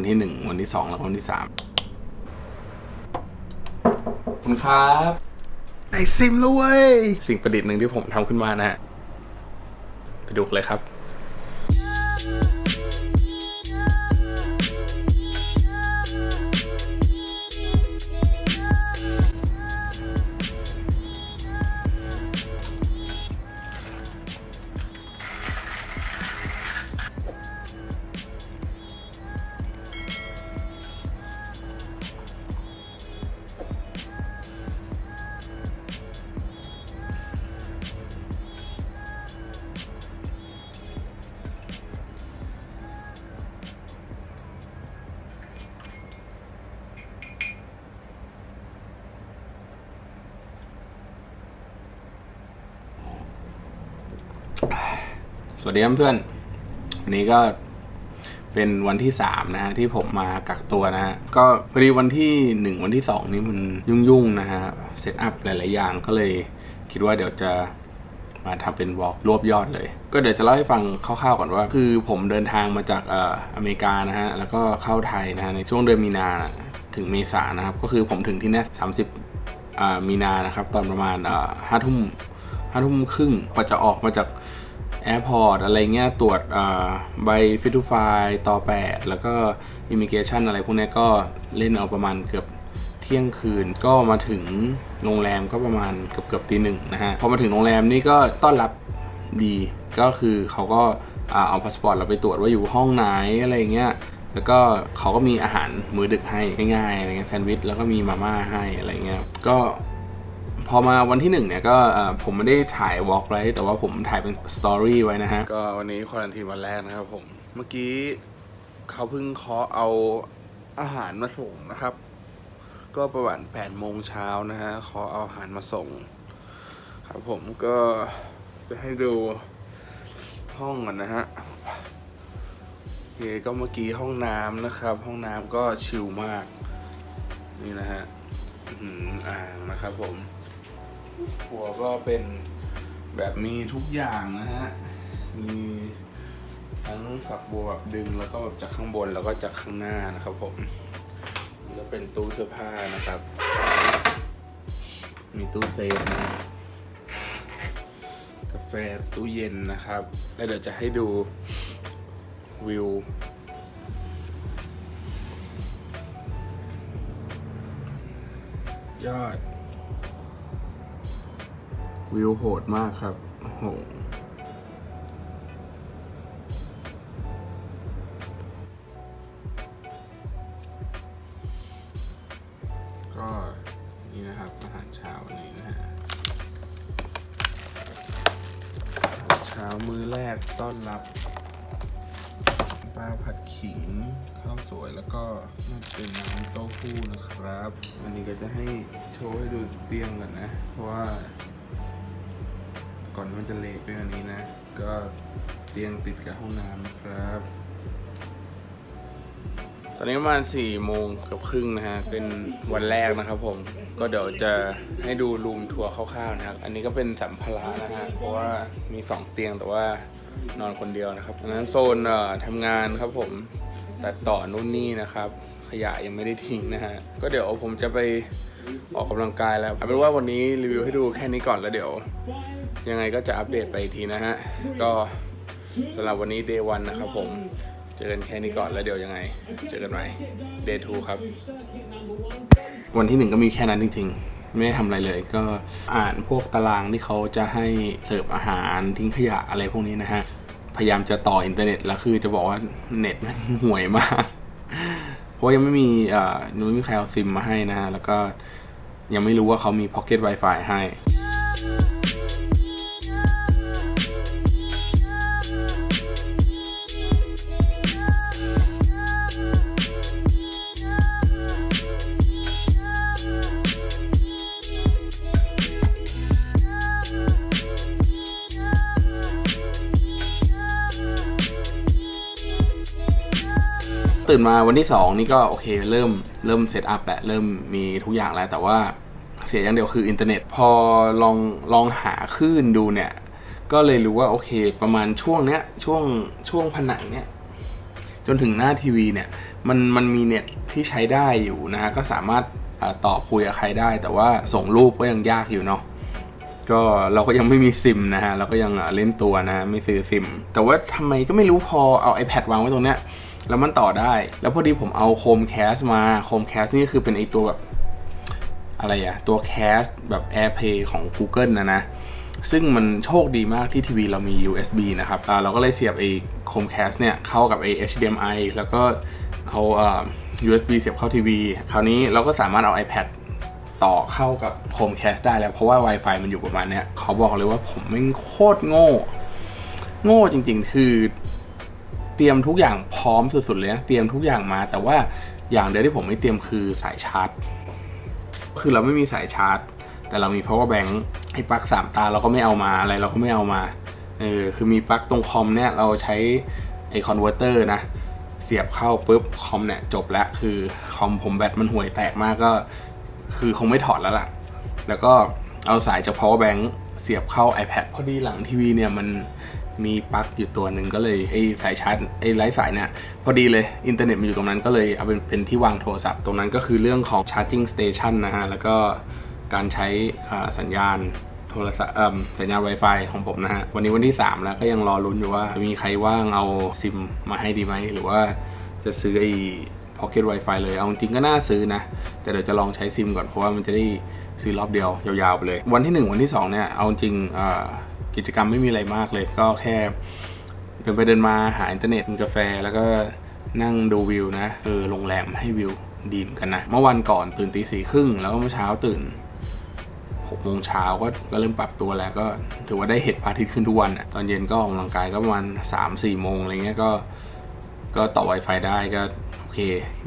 วันที่หนึ่งวันที่สองแล้วก็วันที่สามขอบคุณครับไอซิมแล้วเว้ยสิ่งประดิษฐ์หนึ่งที่ผมทำขึ้นมานะฮะไปดูกันเลยครับ สวัสดีครับเพื่อนวันนี้ก็เป็นวันที่สามนะฮะที่ผมมากักตัวนะฮะก็พอดีวันที่หนึ่งวันที่สองนี่มันยุ่งๆนะฮะเซตอัพหลายๆอย่างก็เลยคิดว่าเดี๋ยวจะมาทำเป็นวอล์กรวบยอดเลย ก็เดี๋ยวจะเล่าให้ฟังคร่าวๆก่อนว่า คือผมเดินทางมาจากเอ่ออเมริกานะฮะแล้วก็เข้าไทยนะฮะในช่วงเดือนมีนานะถึงเมษานะครับ ก็คือผมถึงที่นี่สามสิบมีนานะครับ ตอนประมาณห้าทุ่มห้าทุ่มครึ่งกว่าจะออกมาจาก แอร์พอร์ตอะไรเงี้ยตรวจใบฟิทูไฟต่อ 8 แล้วก็อิมิเกชันอะไรพวกนี้ก็เล่นเอาประมาณเกือบเที่ยงคืนก็มาถึงโรงแรมก็ประมาณเกือบเกือบตีหนึ่งนะฮะพอมาถึงโรงแรมนี่ก็ต้อนรับดีก็คือเขาก็เอาพาสปอร์ตเราไปตรวจว่าอยู่ห้องไหนอะไรเงี้ยแล้วก็เขาก็มีอาหารมื้อดึกให้ง่ายๆอะไรเงี้ยแซนด์วิชแล้วก็มีมาม่าให้อะไรเงี้ยก็ พอมาวันที่หนึ่งเนี่ยก็ผมไม่ได้ถ่ายวอล์กไว้แต่ว่าผมถ่ายเป็นสตอรี่ไว้นะฮะ ก็วันนี้ควอลันทีวันแรกนะครับผม เมื่อกี้เขาเพิ่งเคาะเอาอาหารมาส่งนะครับ ก็ประมาณแปดโมงเช้านะฮะเคาะเอาอาหารมาส่ง ครับผมก็จะให้ดูห้องก่อนนะฮะโอเคก็เมื่อกี้ห้องน้ำนะครับ ห้องน้ำก็ชิลมาก นี่นะฮะหืออ่างนะครับผม หัวก็เป็นแบบมีทุกอย่างนะฮะ มีทั้งฝักบัวแบบดึงแล้วก็แบบจากข้างบนแล้วก็จากข้างหน้านะครับผมนี่ก็เป็นตู้เสื้อผ้านะครับ มีตู้เซฟนะ กาแฟตู้เย็นนะครับ แล้วเดี๋ยวจะให้ดูวิวยอด วิวโหดมากครับโหก็นี่นะครับอาหารเช้าวันนี้นะฮะเช้ามื้อแรกต้อนรับปลาผัดขิงข้าวสวยแล้วก็น่าจะเป็นน้ำเต้าหู้นะครับ อันนี้ก็จะให้โชว์ให้ดูเตียงก่อนนะ เพราะว่า อนมันจะเละไปกว่านี้นะ ก็เตียงติดกับห้องน้ำนะครับ ตอนนี้ประมาณ4ี่โมงเกับครึ่งนะฮะ เป็นวันแรกนะครับผม ก็เดี๋ยวจะให้ดูรูมทัวร์คร่าวๆนะครับ อันนี้ก็เป็นสัมภาระนะฮะ เพราะว่ามี 2 เตียงแต่ว่านอนคนเดียวนะครับอันนั้นโซนเอ่อทำงานครับผมตัดต่อนู่นนี่นะครับ ขยะยังไม่ได้ทิ้งนะฮะ ก็เดี๋ยวผมจะไปออกกำลังกายแล้วเอาเป็นว่าวันนี้รีวิวให้ดูแค่นี้ก่อนแล้วเดี๋ยว ยังไงก็จะอัปเดตไปอีกทีนะฮะ ก็สำหรับวันนี้ day 1นะครับผมเจอกันแค่นี้ก่อนแล้วเดี๋ยวยังไง เจอกันใหม่ day 2ครับ วันที่หนึ่งก็มีแค่นั้นจริงๆ ไม่ได้ทำอะไรเลย ก็อ่านพวกตารางที่เขาจะให้เสิร์ฟอาหารทิ้งขยะอะไรพวกนี้นะฮะ พยายามจะต่ออินเทอร์เน็ตแล้วคือจะบอกว่าเน็ตมันห่วยมาก เพราะยังไม่มีอ่อยังไม่มีใครเอาซิมมาให้นะฮะ แล้วก็ยังไม่รู้ว่าเขามี Pocket Wi-Fi ให้ ตื่นมาวันที่สองนี่ก็โอเคเริ่มเริ่มเซตอัพแหละเริ่มมีทุกอย่างแล้วแต่ว่าเสียอย่างเดียวคืออินเทอร์เน็ต พอลองลองหาคลื่นดูเนี่ย ก็เลยรู้ว่าโอเค ประมาณช่วงเนี้ยช่วงช่วงผนังเนี้ยจนถึงหน้าทีวีเนี่ยมันมันมีเน็ตที่ใช้ได้อยู่นะฮะก็สามารถอ่อต่อคุยกับใครได้ แต่ว่าส่งรูปก็ยังยากอยู่เนาะก็เราก็ยังไม่มีซิมนะฮะเราก็ยังเล่นตัวนะไม่ซื้อซิม แต่ว่าทำไมก็ไม่รู้พอเอา iPad วางไว้ตรงเนี้ย แล้วมันต่อได้ แล้วพอดีผมเอา Chromecast มา Chromecast นี่คือเป็นไอตัวแบบอะไรอะตัว cast แบบ AirPlay ของ Google นะนะ ซึ่งมันโชคดีมากที่ทีวีเรามี USB นะครับอ่าเราก็เลยเสียบไอ้ Chromecast เนี่ยเข้ากับไอ้ HDMI แล้วก็เอาเอ่อ USB เสียบเข้าทีวี คราวนี้เราก็สามารถเอา iPad ต่อเข้ากับ Chromecast ได้แล้ว เพราะว่า Wi-Fi มันอยู่ประมาณเนี้ยเขาบอกเลยว่าผมไม่โคตรโง่ โง่จริงๆ คือ เตรียมทุกอย่างพร้อมสุดๆเลยนะเตรียมทุกอย่างมา แต่ว่าอย่างเดียวที่ผมไม่เตรียมคือสายชาร์จ คือเราไม่มีสายชาร์จ แต่เรามี power bank ไอ้ปลั๊กสามตาเราก็ไม่เอามาอะไรเราก็ไม่เอามาเออคือมีปลั๊กตรงคอมเนี่ยเราใช้ไอ้คอนเวอร์เตอร์นะเสียบเข้าปุ๊บคอมเนี่ยจบแล้วคือคอมผมแบตมันห่วยแตกมากก็ คือคงไม่ถอดแล้วล่ะ แล้วก็เอาสายจาก power bank เสียบเข้า iPad พอดีหลังทีวีเนี่ยมัน มีปลั๊กอยู่ตัวหนึ่งก็เลยไอ้สายชาร์จไอ้ไร้สายเนี่ยพอดีเลยอินเทอร์เน็ตมันอยู่ตรงนั้นก็เลยเอาเป็นเป็นที่วางโทรศัพท์ตรงนั้นก็คือเรื่องของ charging station นะฮะแล้วก็การใช้อ่าสัญญาณโทรศัพท์เอ่มสัญญาณ Wi-Fi ของผมนะฮะ วันนี้วันที่ 3 แล้วก็ยังรอลุ้นอยู่ว่า มีใครว่างเอาซิมมาให้ดีไหม หรือว่าจะซื้อไอ้ Pocket Wi-Fi เลย เอาจริงก็น่าซื้อนะ แต่เดี๋ยวจะลองใช้ซิมก่อนเพราะว่ามันจะได้ ซื้อรอบเดียวยาวๆไปเลย วันที่ 1 วันที่ 2 เนี่ย เอาจริงกิจกรรมไม่มีอะไรมากเลย ก็แค่เดินไปเดินมาหาอินเทอร์เน็ตกินกาแฟแล้วก็นั่งดูวิวนะเออโรงแรมให้วิวดีมกันนะ เมื่อวันก่อนตื่นตีสี่ครึ่งแล้วก็เมื่อเช้าตื่นหกโมงเช้าก็ก็เริ่มปรับตัวแล้วก็ถือว่าได้เห็นพระอาทิตย์ขึ้นทุกวันอะตอนเย็นก็ออกกำลังกายก็ประมาณสามสี่โมงอะไรเงี้ยก็ ก็ต่อ Wi-Fi ได้ก็โอเค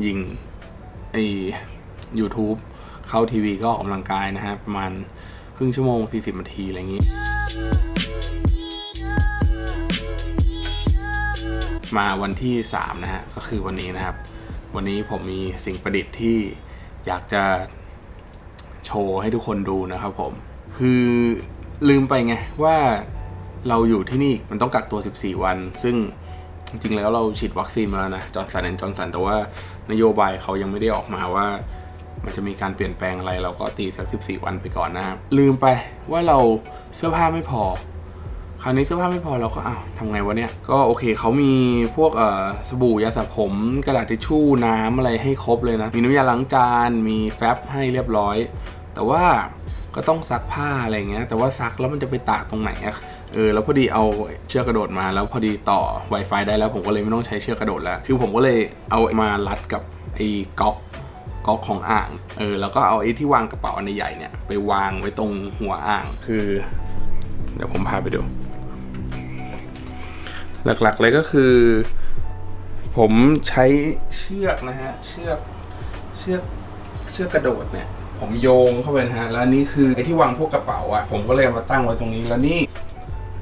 ยิงไอ้ YouTube เข้าทีวีก็ออกกำลังกายนะฮะประมาณครึ่งชั่วโมง 40นาทีอะไรอย่างงี้ มาวันที่3นะฮะก็คือวันนี้นะครับ วันนี้ผมมีสิ่งประดิษฐ์ที่อยากจะโชว์ให้ทุกคนดูนะครับผม คือลืมไปไงว่าเราอยู่ที่นี่มันต้องกักตัว 14 วัน ซึ่งจริงๆแล้วเราฉีดวัคซีนมาแล้วนะจอร์นสันแอนจอร์นสันแต่ว่านโยบายเขายังไม่ได้ออกมาว่า มันจะมีการเปลี่ยนแปลงอะไรเราก็ตีสัก14วันไปก่อนนะครับ ลืมไปว่าเราเสื้อผ้าไม่พอ คราวนี้เสื้อผ้าไม่พอเราก็อ้าวทำไงวะเนี่ย ก็โอเคเขามีพวกเอ่อสบู่ยาสระผม กระดาษทิชชู่น้ำอะไรให้ครบเลยนะ มีน้ำยาล้างจาน มีแฟบให้เรียบร้อย แต่ว่าก็ต้องซักผ้าอะไรเงี้ย แต่ว่าซักแล้วมันจะไปตากตรงไหนอะเออแล้วพอดีเอาเชือกกระโดดมาแล้วพอดีต่อ Wi-Fi ได้แล้วผมก็เลยไม่ต้องใช้เชือกกระโดดแล้ว คือผมก็เลยเอามารัดกับไอ้ก๊อก ก๊อกของอ่าง เออ แล้วก็เอาไอ้ที่วางกระเป๋าอันใหญ่เนี่ยไปวางไว้ตรงหัวอ่าง คือ เดี๋ยวผมพาไปดู หลักๆเลยก็คือ ผมใช้เชือกนะฮะ เชือก เชือก เชือกกระโดดเนี่ย ผมโยงเข้าไปนะฮะ แล้วนนี้คือไอ้ที่วางพวกกระเป๋าอะผมก็เลยมาตั้งไว้ตรงนี้ แล้วนี่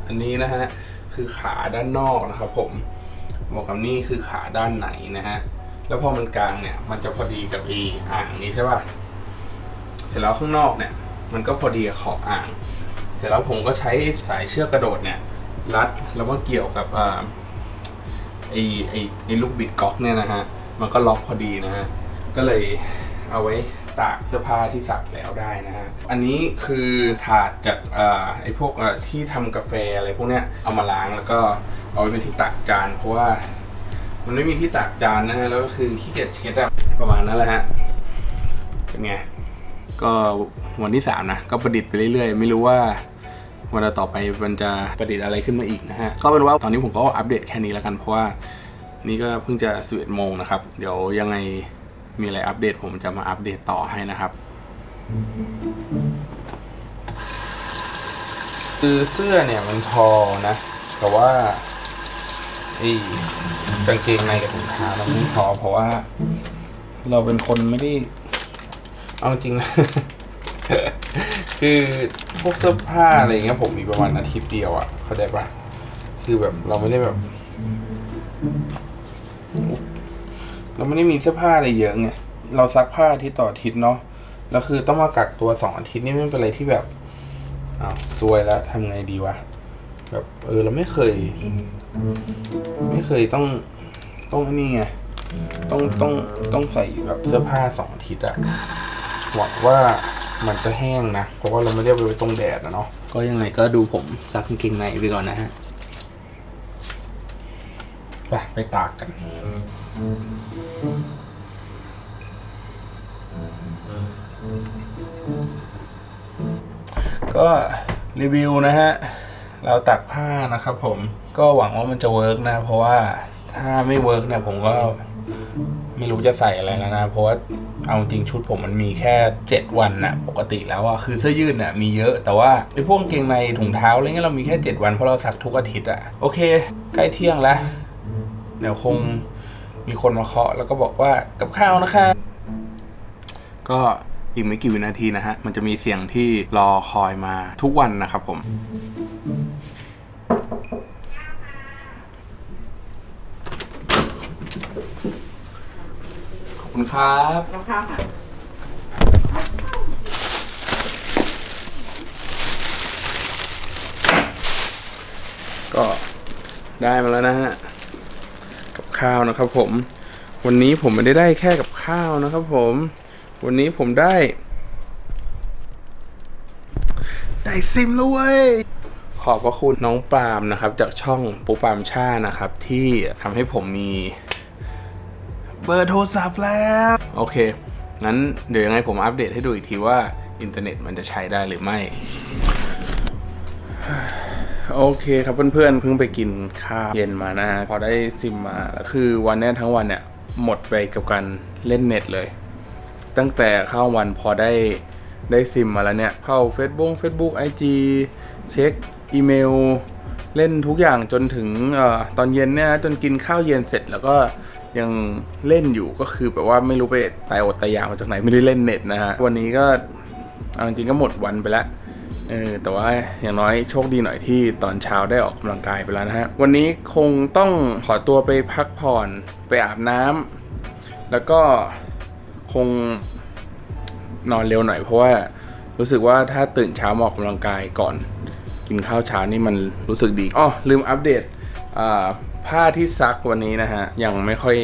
อันนี้นะฮะ คือขาด้านนอกนะครับผมบอกกับนี่คือขาด้านไหนนะฮะ แล้วพอมันกลางเนี่ย มันจะพอดีกับอีอ่างนี้ใช่ป่ะเสร็จแล้วข้างนอกเนี่ย มันก็พอดีกับขอบอ่าง เสร็จแล้วผมก็ใช้สายเชือกกระโดดเนี่ย รัดแล้วก็เกี่ยวกับอ่าไอไอไอลูกบิดก๊อกเนี่ยนะฮะมันก็ล็อกพอดีนะฮะก็เลยเอาไว้ตากเสื้อผ้าที่ซักแล้วได้นะฮะ อันนี้คือถาดจากอ่าไอพวกอ่าที่ทำกาแฟอะไรพวกเนี้ยเอามาล้างแล้วก็เอาไว้เป็นที่ตักจานเพราะว่า มันไม่มีที่ตากจานนะฮะแล้วก็คือขี้เกียจเช็ดอะประมาณนั้นแหละฮะเป็นไงก็วันที่สามนะก็ประดิษฐ์ไปเรื่อยๆ ไม่รู้ว่าวันต่อไปมันจะประดิษฐ์อะไรขึ้นมาอีกนะฮะก็เป็นว่าตอนนี้ผมก็อัปเดตแค่นี้แล้วกันเพราะว่านี่ก็เพิ่งจะ11โมงนะครับ เดี๋ยวยังไงมีอะไรอัปเดตผมจะมาอัปเดตต่อให้นะครับ คือเสื้อเนี่ยมันพอนะ แต่ว่าไอ้ กางเกงในกับถุงเท้ามันไม่พอเพราะว่า เราเป็นคนไม่ได้เอาจริงนะ คือพวกเสื้อผ้าอะไรเงี้ยผมมีประมาณอาทิตย์เดียวอะเข้าใจปะคือแบบเราไม่ได้แบบ เราไม่ได้มีเสื้อผ้าอะไรเยอะไงเราซักผ้าอาทิตต่ออาทิตย์เนาะแล้วคือต้องมากักตัวสองอาทิตย์นี่ไม่เป็นอะไรที่แบบอ้าวซวยแล้วทำไงดีวะ แบบเออเราไม่เคย ไม่เคยต้องต้องนี่ไงต้องต้องต้องใส่แบบเสื้อผ้าสองอาทิตย์อะหวังว่ามันจะแห้งนะเพราะว่าเราไม่ได้ไปไว้ตรงแดดนะเนาะก็ยังไงก็ดูผมซักกางเกงในไปก่อนนะฮะไปไปตากกันก็รีวิวนะฮะ เราตักผ้านะครับผมก็หวังว่ามันจะเวิร์กนะ เพราะว่าถ้าไม่เวิร์กเนี่ยผมก็ไม่รู้จะใส่อะไรแล้วนะ เพราะว่าเอาจริงชุดผมมันมีแค่ 7 วันนะปกติแล้วอะคือเสื้อยืดเนี่ยมีเยอะแต่ว่าไอ้พวกเกงในถุงเท้าอะไรเงี้ยเรามีแค่ 7 วันเพราะเราซักทุกอาทิตย์อะโอเค ใกล้เที่ยงแล้วเดี๋ยวคงมีคนมาเคาะแล้วก็บอกว่ากับข้าวนะคะ ก็อีกไม่กี่วินาทีนะฮะ มันจะมีเสียงที่รอคอยมาทุกวันนะครับผม ขอบ คุณครับกับข้าวค่ะก็ได้มาแล้วนะฮะกับข้าวนะครับผม วันนี้ผมไม่ได้ได้แค่กับข้าวนะครับผม วันนี้ผมได้ ได้ซิมแล้วเว้ยขอบพระคุณน้องปามนะครับ จากช่องปูปามชานะครับ ที่ทำให้ผมมี เบอร์โทรศัพท์แล้ว โอเค งั้นเดี๋ยวยังไงผมอัปเดตให้ดูอีกทีว่าอินเทอร์เน็ตมันจะใช้ได้หรือไม่ โอเคครับเพื่อนๆเพิ่งไปกินข้าวเย็นมานะฮะพอได้ซิมมาแล้วคือวันเนี้ยทั้งวันเนี่ยหมดไปกับการเล่นเน็ตเลย ตั้งแต่เข้าวันพอได้ได้ซิมมาแล้วเนี่ย เข้า Facebook Facebook IG เช็คอีเมล เล่นทุกอย่างจนถึงอตอนเย็นเนี่ยนะจนกินข้าวเย็นเสร็จแล้วก็ยังเล่นอยู่ก็คือแบบว่าไม่รู้ไปตายอดตายอยากมาจากไหนไม่ได้เล่นเน็ตนะฮะวันนี้ก็เอาจริงก็หมดวันไปแล้วเออแต่ว่าอย่างน้อยโชคดีหน่อยที่ตอนเช้าได้ออกกำลังกายไปแล้วนะฮะวันนี้คงต้องขอตัวไปพักผ่อนไปอาบน้ำแล้วก็คงนอนเร็วหน่อยเพราะว่ารู้สึกว่าถ้าตื่นเช้ามาออกกำลังกายก่อน กินข้าวเช้านี่มันรู้สึกดีอ๋อลืมอัปเดตผ้าที่ซักวันนี้นะฮะ ยังไม่ค่อย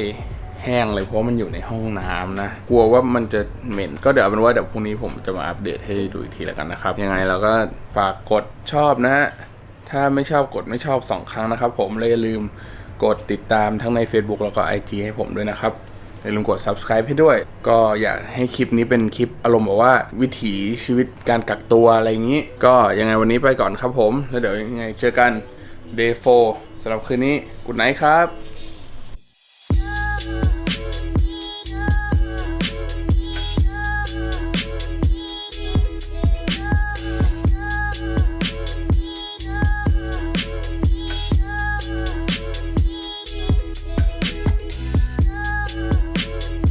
แห้งเลยเพราะมันอยู่ในห้องน้ำนะ กลัวว่ามันจะเหม็น ก็เดี๋ยวเอาเป็นว่าเดี๋ยวพรุ่งนี้ผมจะมาอัปเดตให้ดูอีกทีแล้วกันนะครับ ยังไงเราก็ฝากกดชอบนะฮะ ถ้าไม่ชอบกดไม่ชอบ 2 ครั้งนะครับผมเลยลืมกดติดตามทั้งใน Facebook แล้วก็ IG ให้ผมด้วยนะครับ อย่าลืมกด subscribe ให้ด้วย ก็อยากให้คลิปนี้เป็นคลิปอารมณ์แบบว่าวิถีชีวิตการกักตัวอะไรอย่างนี้ ก็ยังไงวันนี้ไปก่อนครับผม แล้วเดี๋ยวยังไงเจอกัน day 4สำหรับคืนนี้กุ d ไนท์ครับ